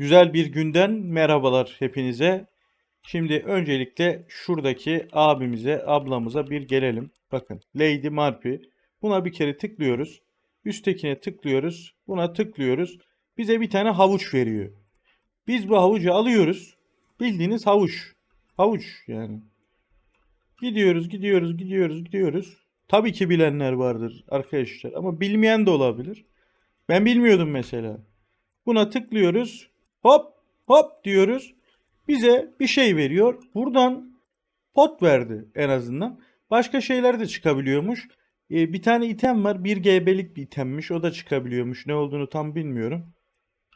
Güzel bir günden merhabalar hepinize. Şimdi öncelikle şuradaki abimize, ablamıza bir gelelim. Bakın Lady Marpi. Buna bir kere tıklıyoruz. Üsttekine tıklıyoruz. Buna tıklıyoruz. Bize bir tane havuç veriyor. Biz bu havucu alıyoruz. Bildiğiniz havuç. Havuç yani. Gidiyoruz, gidiyoruz, gidiyoruz, gidiyoruz. Tabii ki bilenler vardır arkadaşlar ama bilmeyen de olabilir. Ben bilmiyordum mesela. Buna tıklıyoruz. Hop hop diyoruz. Bize bir şey veriyor. Buradan pot verdi en azından. Başka şeyler de çıkabiliyormuş. Ee, bir tane item var. 1 GB'lik bir itemmiş. O da çıkabiliyormuş. Ne olduğunu tam bilmiyorum.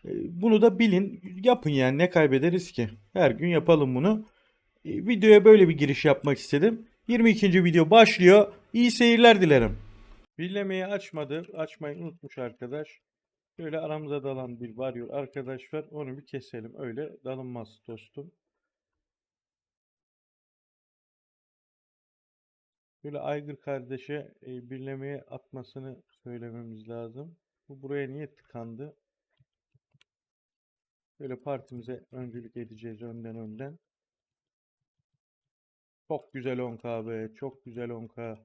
Ee, bunu da bilin. Yapın yani ne kaybederiz ki? Her gün yapalım bunu. Ee, videoya böyle bir giriş yapmak istedim. 22. video başlıyor. İyi seyirler dilerim. Billemeyi açmadı. Açmayı unutmuş arkadaş. Böyle aramıza dalan bir varıyor arkadaş var. Onu bir keselim. Öyle dalınmaz dostum. Böyle Aygır kardeşe e, birlemeye atmasını söylememiz lazım. Bu buraya niye tıkandı? Böyle partimize öncülük edeceğiz önden önden. Çok güzel 10K be. Çok güzel 10K.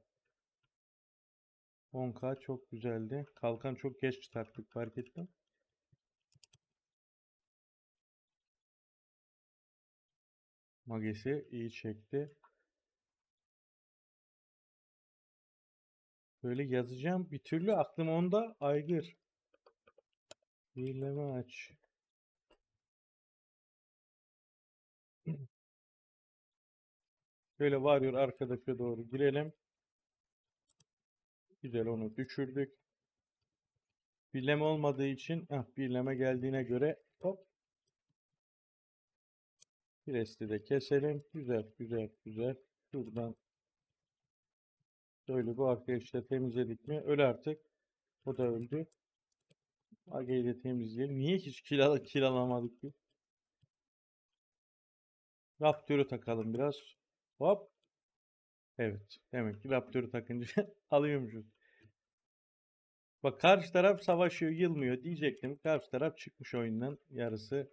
10K çok güzeldi. Kalkan çok geç taktık fark ettim. Magesi iyi çekti. Böyle yazacağım. Bir türlü aklım onda aygır. Birleme aç. Böyle varıyor arkadaşa doğru girelim. Güzel onu düşürdük. Birleme olmadığı için heh, birleme geldiğine göre hop. Presti de keselim. Güzel güzel güzel. Şuradan Böyle bu arkadaşlar temizledik mi? Öl artık. O da öldü. Age'yi de temizleyelim. Niye hiç kill, al kill alamadık biz? Raptor'u takalım biraz. Hop. Evet. Demek ki Raptor'u takınca alıyormuşuz. Bak karşı taraf savaşıyor, yılmıyor diyecektim. Karşı taraf çıkmış oyundan yarısı.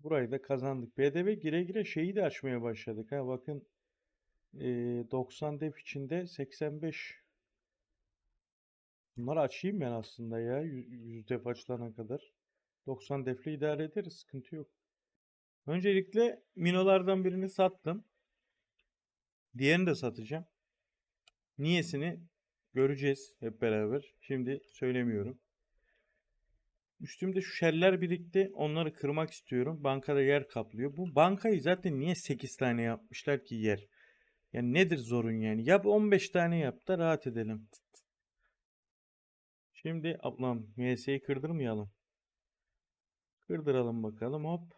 Burayı da kazandık. BDV gire gire şeyi de açmaya başladık. Ha bakın eee, 90 def içinde 85 Bunları açayım ben aslında ya 100 def açılana kadar. 90 defle idare ederiz. Sıkıntı yok. Öncelikle minolardan birini sattım. Diğerini de satacağım. Niyesini göreceğiz hep beraber. Şimdi söylemiyorum. Üstümde şu şeller birikti. Onları kırmak istiyorum. Bankada yer kaplıyor. Bu bankayı zaten niye 8 tane yapmışlar ki yer? Yani nedir zorun yani? Yap 15 tane yap da rahat edelim. Şimdi ablam MS'yi kırdırmayalım. Kırdıralım bakalım hop.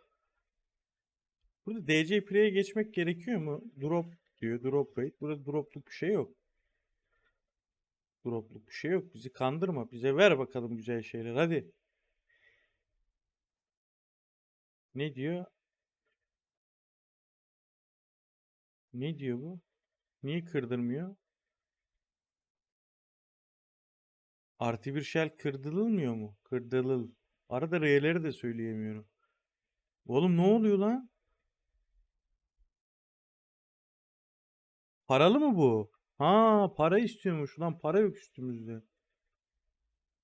Burada DC Play'e geçmek gerekiyor mu? Drop diyor. Drop rate. Burada dropluk bir şey yok. Dropluk bir şey yok. Bizi kandırma. Bize ver bakalım güzel şeyler. Hadi. Ne diyor? Ne diyor bu? Niye kırdırmıyor? Artı bir shell kırdırılmıyor mu? Kırdırıl. Arada R'leri de söyleyemiyorum. Oğlum ne oluyor lan? Paralı mı bu? Ha para istiyormuş lan para yok üstümüzde.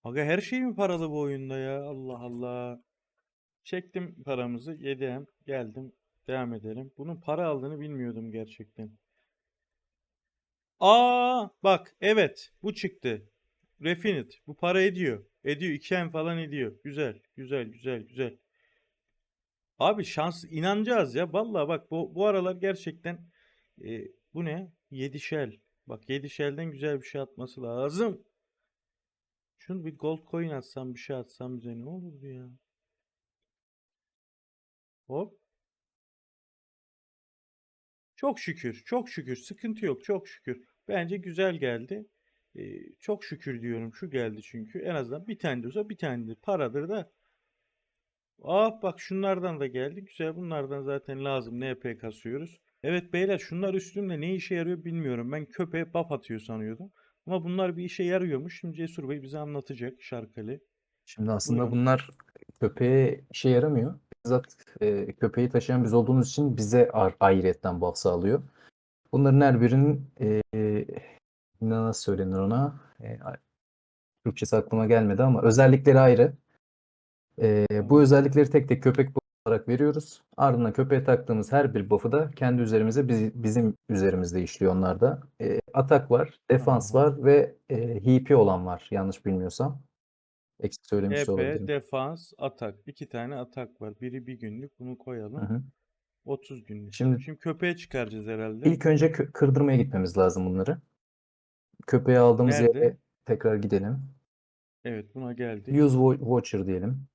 Aga her şey mi paralı bu oyunda ya? Allah Allah. Çektim paramızı. Yedim. Geldim. Devam edelim. Bunun para aldığını bilmiyordum gerçekten. Aa bak evet bu çıktı. Refinit. Bu para ediyor. Ediyor. 2M falan ediyor. Güzel. Güzel. Güzel. Güzel. Abi şans inanacağız ya. Vallahi bak bu, bu aralar gerçekten e, bu ne? 7 shell. Bak 7 shell'den güzel bir şey atması lazım. Şunu bir gold coin atsam bir şey atsam bize ne olurdu ya? Hop. Çok şükür, çok şükür. Sıkıntı yok, çok şükür. Bence güzel geldi. Çok şükür diyorum. Şu geldi çünkü. En azından bir tane de olsa bir tane de paradır da. Ah bak şunlardan da geldi. Güzel. Bunlardan zaten lazım. NP kasıyoruz. Evet beyler şunlar üstümde ne işe yarıyor bilmiyorum. Ben köpeğe buff atıyor sanıyordum. Ama bunlar bir işe yarıyormuş. Şimdi Cesur Bey bize anlatacak şarkılı. Şimdi aslında Buyurun. bunlar köpeğe işe yaramıyor. Bizzat e, köpeği taşıyan biz olduğumuz için bize ar- ayrıyetten buff sağlıyor. Bunların her birinin e, nasıl söylenir ona? E, Türkçesi aklıma gelmedi ama özellikleri ayrı. E, bu özellikleri tek tek köpek olarak veriyoruz. Ardından köpeğe taktığımız her bir buff'ı da kendi üzerimize biz- bizim üzerimizde işliyor onlar da. E, atak var, defans var ve e, HP olan var yanlış bilmiyorsam. Eksik söylemiş de TP, olabilirim. defans, atak. İki tane atak var. Biri bir günlük. Bunu koyalım. Hı hı. 30 günlük. Şimdi- Şimdi köpeğe çıkaracağız herhalde. İlk önce kö- kırdırmaya gitmemiz lazım bunları. Köpeği aldığımız Nerede? yere tekrar gidelim. Evet buna geldik. Use Watcher diyelim.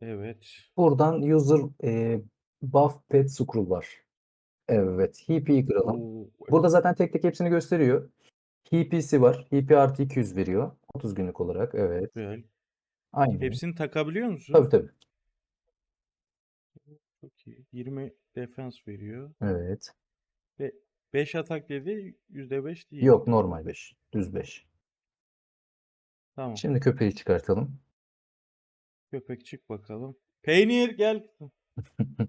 Evet. Buradan user e, buff pet scroll var. Evet. HP'yi kıralım. Oo, Burada zaten tek tek hepsini gösteriyor. HP'si var. HP artı 200 veriyor. 30 günlük olarak. Evet. güzel. Aynı. Hepsini takabiliyor musun? Tabii tabii. Çok iyi. 20 defans veriyor. Evet. Ve 5 atak dedi %5 değil. Yok normal 5. Düz 5. Tamam. Şimdi köpeği çıkartalım. Köpek çık bakalım. Peynir gel.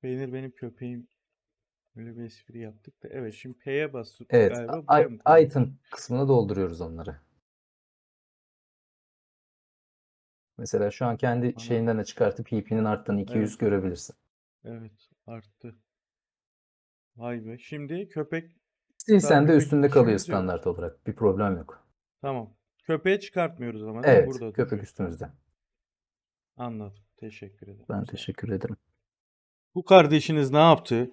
Peynir benim köpeğim. Öyle bir espri yaptık da. Evet şimdi P'ye bastık Evet. galiba. item kısmına dolduruyoruz onları. Mesela şu an kendi Bana- şeyinden de çıkartıp HP'nin arttığını 200 Evet. görebilirsin. Evet arttı. Vay be. Şimdi köpek Silsen de köpek üstünde kalıyor işimiz yok. standart olarak. Bir problem yok. tamam. Köpeğe çıkartmıyoruz ama değil mi? Evet, Burada köpek duruyor. üstümüzde. Anladım. Teşekkür ederim. Ben teşekkür ederim. Bu kardeşiniz ne yaptı?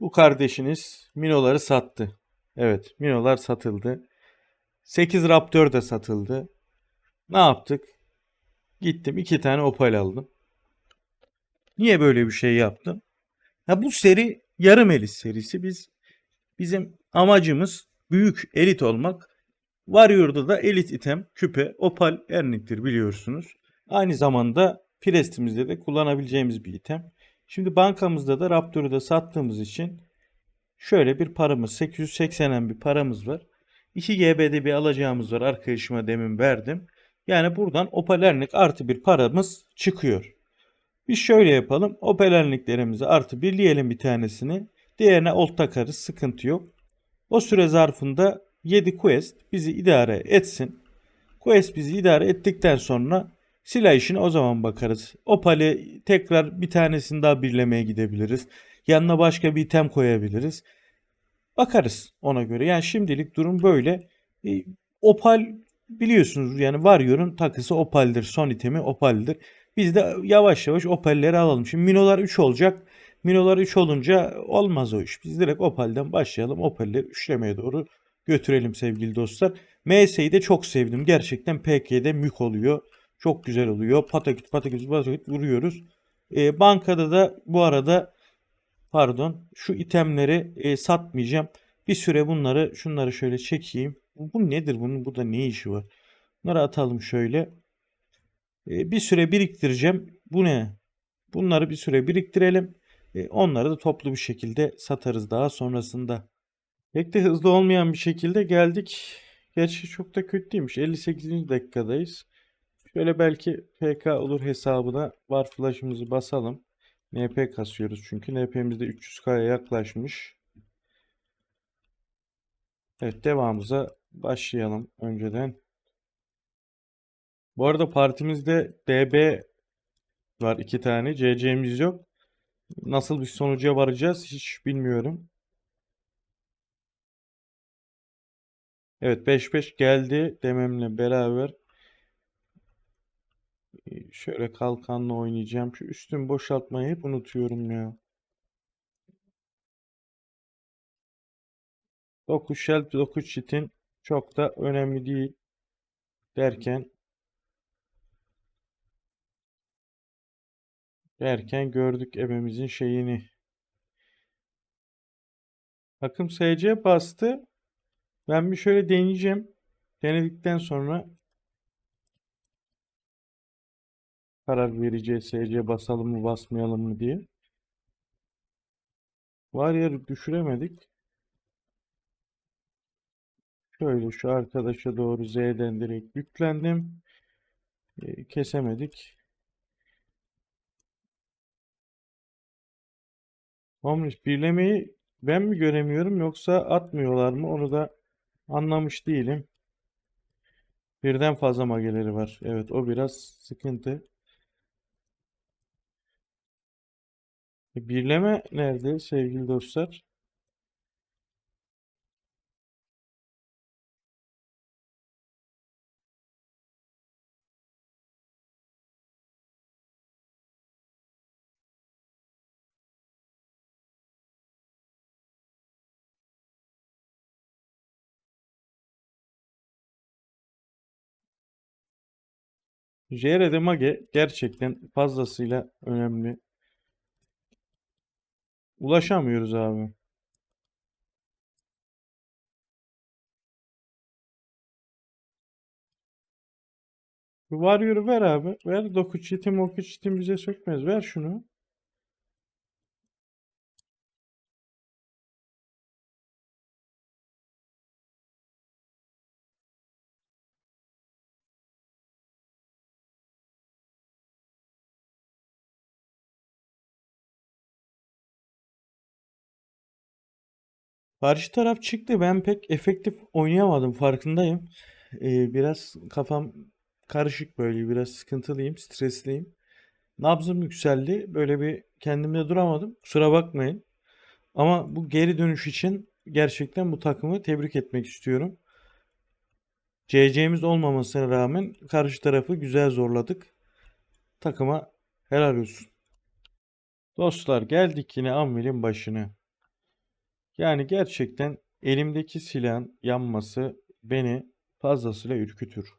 Bu kardeşiniz Minoları sattı. Evet, Minolar satıldı. 8 Raptor da satıldı. Ne yaptık? Gittim iki tane Opal aldım. Niye böyle bir şey yaptım? Ha bu seri yarım elit serisi. Biz bizim amacımız büyük elit olmak. Warrior'da da elit item küpe Opal Ernik'tir biliyorsunuz. Aynı zamanda Prest'imizde de kullanabileceğimiz bir item. Şimdi bankamızda da Raptor'u da sattığımız için şöyle bir paramız 880'en bir paramız var. 2 GB'de bir alacağımız var. Arkadaşıma demin verdim. Yani buradan Opel Ernik artı bir paramız çıkıyor. Biz şöyle yapalım. Opel Erniklerimizi artı birleyelim bir tanesini. Diğerine old takarız. Sıkıntı yok. O süre zarfında 7 quest bizi idare etsin. Quest bizi idare ettikten sonra silah işine o zaman bakarız. Opal'i tekrar bir tanesini daha birlemeye gidebiliriz. Yanına başka bir item koyabiliriz. Bakarız ona göre. Yani şimdilik durum böyle. E, Opal biliyorsunuz yani Warrior'un takısı Opal'dir. Son itemi Opal'dir. Biz de yavaş yavaş Opal'leri alalım. Şimdi Minolar 3 olacak. Minolar 3 olunca olmaz o iş. Biz direkt Opal'den başlayalım. Opal'leri üçlemeye doğru götürelim sevgili dostlar. MS'yi de çok sevdim. Gerçekten PK'de mük oluyor. Çok güzel oluyor. Pataküt pataküt pataküt vuruyoruz. E, bankada da bu arada pardon şu itemleri e, satmayacağım. Bir süre bunları şunları şöyle çekeyim. Bu nedir? Bunun burada ne işi var? Bunları atalım şöyle. E, bir süre biriktireceğim. Bu ne? Bunları bir süre biriktirelim. E, onları da toplu bir şekilde satarız daha sonrasında. Pek de hızlı olmayan bir şekilde geldik. Gerçi çok da kötü değilmiş. 58. dakikadayız. Şöyle belki PK olur hesabına var flash'ımızı basalım. NP kasıyoruz çünkü. NP'miz de 300K'ya yaklaşmış. Evet devamımıza başlayalım önceden. Bu arada partimizde DB var iki tane. CC'miz yok. Nasıl bir sonuca varacağız hiç bilmiyorum. Evet 5-5 geldi dememle beraber. Şöyle kalkanla oynayacağım. Şu üstümü boşaltmayı hep unutuyorum ya. 9 shell 9 çitin çok da önemli değil derken derken gördük ebemizin şeyini. Takım SC bastı. Ben bir şöyle deneyeceğim. Denedikten sonra karar vereceğiz SC basalım mı basmayalım mı diye. Var ya düşüremedik. Şöyle şu arkadaşa doğru Z'den direkt yüklendim. Ee, kesemedik. Omnis birlemeyi ben mi göremiyorum yoksa atmıyorlar mı? Onu da anlamış değilim. Birden fazla mageleri var. Evet o biraz sıkıntı. E, Birleme nerede sevgili dostlar? JR'de mage gerçekten fazlasıyla önemli. Ulaşamıyoruz abi. Warrior'u ver abi. Ver doku çitim oku çitim bize sökmez. Ver şunu. Karşı taraf çıktı. Ben pek efektif oynayamadım. Farkındayım. Ee, biraz kafam karışık böyle. Biraz sıkıntılıyım. Stresliyim. Nabzım yükseldi. Böyle bir kendimde duramadım. Kusura bakmayın. Ama bu geri dönüş için gerçekten bu takımı tebrik etmek istiyorum. CC'miz olmamasına rağmen karşı tarafı güzel zorladık. Takıma helal olsun. Dostlar geldik yine Anvil'in başına. Yani gerçekten elimdeki silahın yanması beni fazlasıyla ürkütür.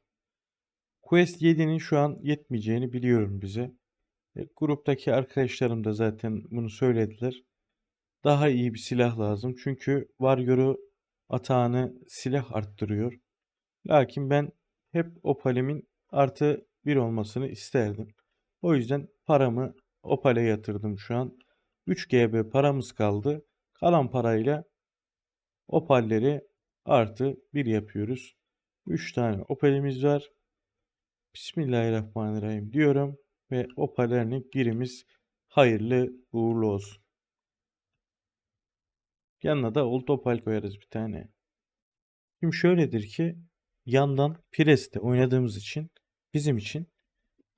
Quest 7'nin şu an yetmeyeceğini biliyorum bize. E, gruptaki arkadaşlarım da zaten bunu söylediler. Daha iyi bir silah lazım. Çünkü Warrior'u atağını silah arttırıyor. Lakin ben hep Opal'imin artı 1 olmasını isterdim. O yüzden paramı Opal'e yatırdım şu an. 3 GB paramız kaldı. Kalan parayla Opal'leri artı 1 yapıyoruz. 3 tane Opal'imiz var. Bismillahirrahmanirrahim diyorum ve Opal Earning birimiz hayırlı uğurlu olsun. Yanına da Old Opal koyarız bir tane. Şimdi şöyledir ki yandan Pres'te oynadığımız için bizim için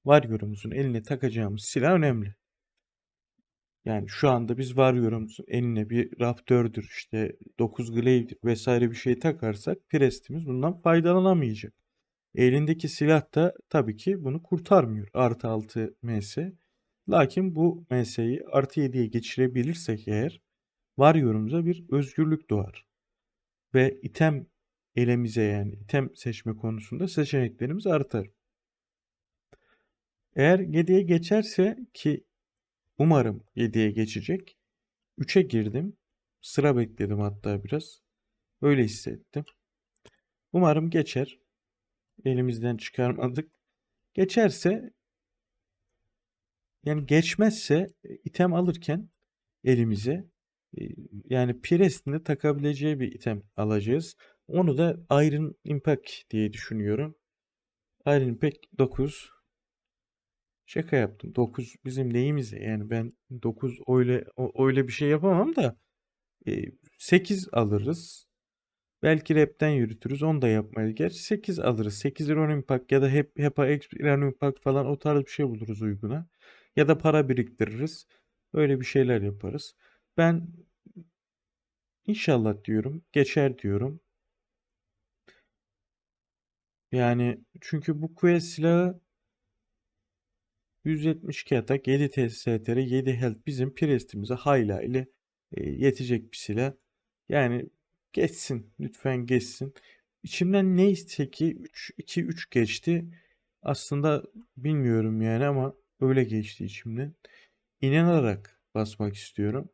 Warrior'umuzun eline takacağımız silah önemli. Yani şu anda biz Warrior'umuzun eline bir Raptor'dur işte 9 Glaive'dir vesaire bir şey takarsak Prest'imiz bundan faydalanamayacak. Elindeki silah da tabii ki bunu kurtarmıyor. Artı 6 MS. Lakin bu MS'yi artı 7'ye geçirebilirsek eğer Warrior'umuza bir özgürlük doğar. Ve item elemize yani item seçme konusunda seçeneklerimiz artar. Eğer 7'ye geçerse ki umarım 7'ye geçecek. 3'e girdim. Sıra bekledim hatta biraz. Öyle hissettim. Umarım geçer. Elimizden çıkarmadık. Geçerse yani geçmezse item alırken elimize e, yani Priest'in takabileceği bir item alacağız. Onu da Iron Impact diye düşünüyorum. Iron Impact 9. Şaka yaptım. 9 bizim neyimize? Yani ben 9 öyle öyle bir şey yapamam da e, 8 alırız. Belki rapten yürütürüz. Onu da yapmayız. Gerçi 8 alırız. 8 Iron Impact ya da hep HEPA X Iron Impact falan o tarz bir şey buluruz uyguna. Ya da para biriktiririz. Öyle bir şeyler yaparız. Ben inşallah diyorum. Geçer diyorum. Yani çünkü bu quest silahı 172 atak, 7 TSTR, 7 health bizim Priest'imize hayla ile yetecek bir silah. Yani geçsin. Lütfen geçsin. İçimden neyse ki 3 2 3 geçti. Aslında bilmiyorum yani ama öyle geçti içimden. İnanarak basmak istiyorum.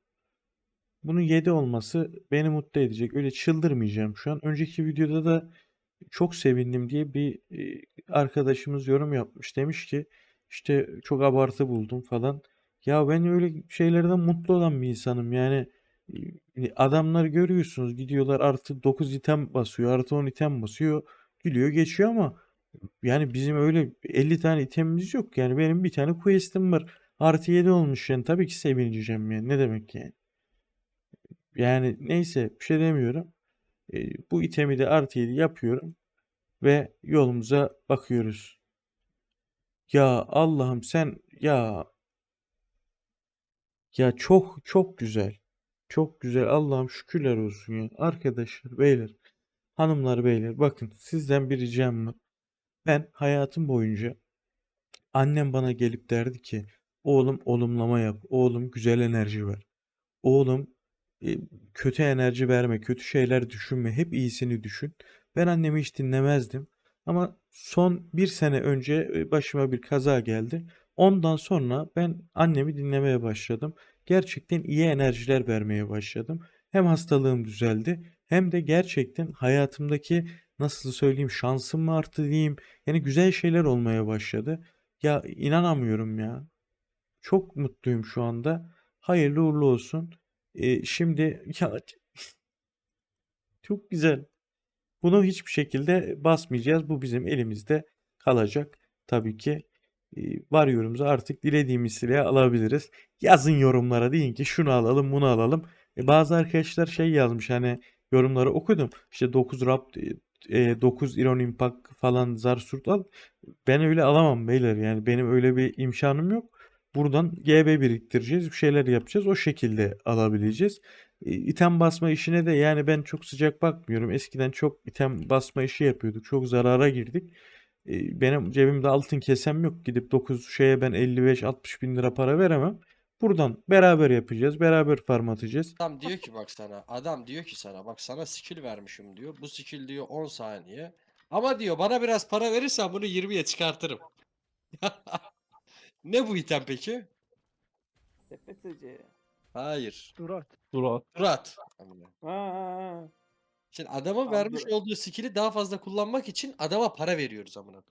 Bunun 7 olması beni mutlu edecek. Öyle çıldırmayacağım şu an. Önceki videoda da çok sevindim diye bir e, arkadaşımız yorum yapmış. Demiş ki işte çok abartı buldum falan. Ya ben öyle şeylerden mutlu olan bir insanım. Yani E, Adamlar görüyorsunuz gidiyorlar artı 9 item basıyor artı 10 item basıyor gülüyor geçiyor ama yani bizim öyle 50 tane itemimiz yok. Yani benim bir tane quest'im var. Artı 7 olmuş yani. Tabii ki sevineceğim yani. Ne demek yani? Yani neyse bir şey demiyorum. E, bu itemi de artı 7 yapıyorum ve yolumuza bakıyoruz ya Allah'ım sen ya. Ya çok çok güzel. Çok güzel. Allah'ım şükürler olsun ya. Arkadaşlar beyler hanımlar beyler bakın sizden bir ricam var. Ben hayatım boyunca annem bana gelip derdi ki oğlum olumlama yap. Oğlum güzel enerji ver. Oğlum e, kötü enerji verme kötü şeyler düşünme. Hep iyisini düşün. Ben annemi hiç dinlemezdim ama son bir sene önce e, başıma bir kaza geldi. Ondan sonra ben annemi dinlemeye başladım. Gerçekten iyi enerjiler vermeye başladım. Hem hastalığım düzeldi hem de gerçekten hayatımdaki nasıl söyleyeyim şansım mı arttı diyeyim yani güzel şeyler olmaya başladı. Ya inanamıyorum ya. Çok mutluyum şu anda. Hayırlı uğurlu olsun. Ee, şimdi ya çok güzel bunu hiçbir şekilde basmayacağız. Bu bizim elimizde kalacak. Tabii ki var yorumumuzu artık dilediğimiz silahı alabiliriz. Yazın yorumlara deyin ki şunu alalım bunu alalım. E, bazı arkadaşlar şey yazmış hani yorumları okudum. İşte 9 rap e, 9 Iron Impact falan zar surt al. Ben öyle alamam beyler yani benim öyle bir imkanım yok. Buradan GB biriktireceğiz bir şeyler yapacağız. O şekilde alabileceğiz item basma işine de yani ben çok sıcak bakmıyorum eskiden çok item basma işi yapıyorduk çok zarara girdik E, benim cebimde altın kesem yok gidip 9 şeye ben 55-60 bin lira para veremem buradan beraber yapacağız beraber farm atacağız Adam diyor ki bak sana, adam diyor ki sana bak sana skill vermişim diyor. Bu skill diyor 10 saniye. Ama diyor bana biraz para verirsen bunu 20'ye çıkartırım. Ne bu item peki? TPSC. Hayır. Durat. Durat. Ha ha. Şimdi adamın Tamam, vermiş olduğu skill'i daha fazla kullanmak için adama para veriyoruz amına.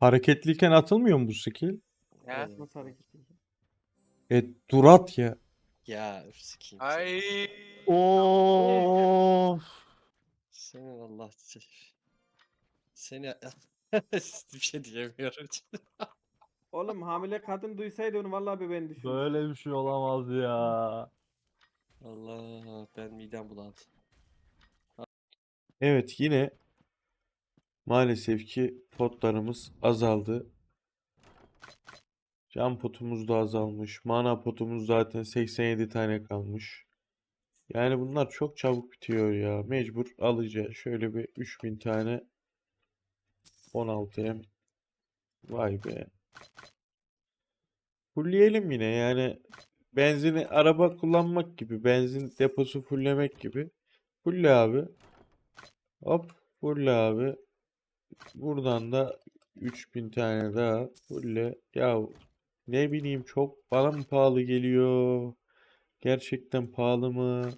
hareketliyken atılmıyor mu bu skill? Ya. Nasıl hareket ediyor? E durat ya Ya sikeyim seni. Ay. Of. Senin Allah seni bir şey diyemiyorum. Oğlum hamile kadın duysaydı onu vallahi bir ben düşünmüştüm. Böyle bir şey olamaz ya. Allah ben midem bulandı. Evet yine maalesef ki potlarımız azaldı. Can potumuz da azalmış. Mana potumuz zaten 87 tane kalmış. Yani bunlar çok çabuk bitiyor ya. Mecbur alacağız. Şöyle bir 3000 tane 16M. Vay be. Fullleyelim yine yani benzini araba kullanmak gibi benzin deposu fulllemek gibi. Fulle abi. Hop fulle abi. Buradan da 3000 tane daha fulle. Ya ne bileyim çok bana mı pahalı geliyor? Gerçekten pahalı mı?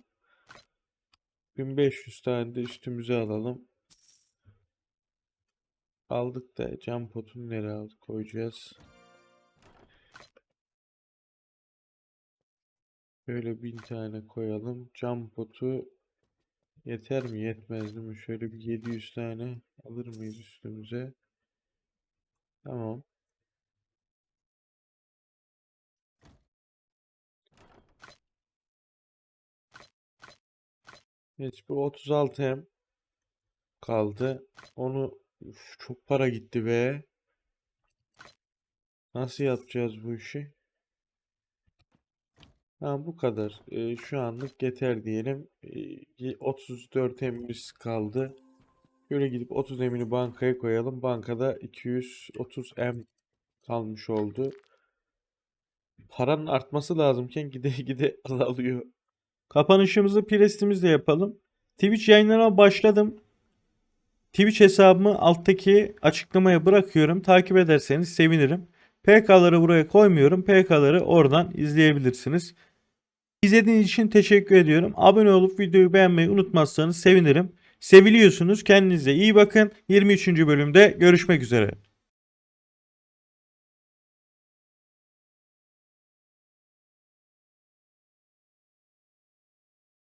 1500 tane de üstümüze alalım. Aldık da cam potunu nereye aldık koyacağız. Şöyle bin tane koyalım. Cam potu yeter mi yetmez mi? Şöyle bir 700 tane alır mıyız üstümüze? Tamam. Evet bu 36 hem kaldı. Onu Üf, çok para gitti be. Nasıl yapacağız bu işi? Tamam bu kadar. Ee, şu anlık yeter diyelim. Ee, 34 emimiz kaldı. Böyle gidip 30 emini bankaya koyalım. Bankada 230 em kalmış oldu. Paranın artması lazımken gide gide azalıyor. Kapanışımızı prestimizle yapalım. Twitch yayınlarına başladım. Twitch hesabımı alttaki açıklamaya bırakıyorum. Takip ederseniz sevinirim. PK'ları buraya koymuyorum. PK'ları oradan izleyebilirsiniz. İzlediğiniz için teşekkür ediyorum. Abone olup videoyu beğenmeyi unutmazsanız sevinirim. Seviliyorsunuz. Kendinize iyi bakın. 23. bölümde görüşmek üzere.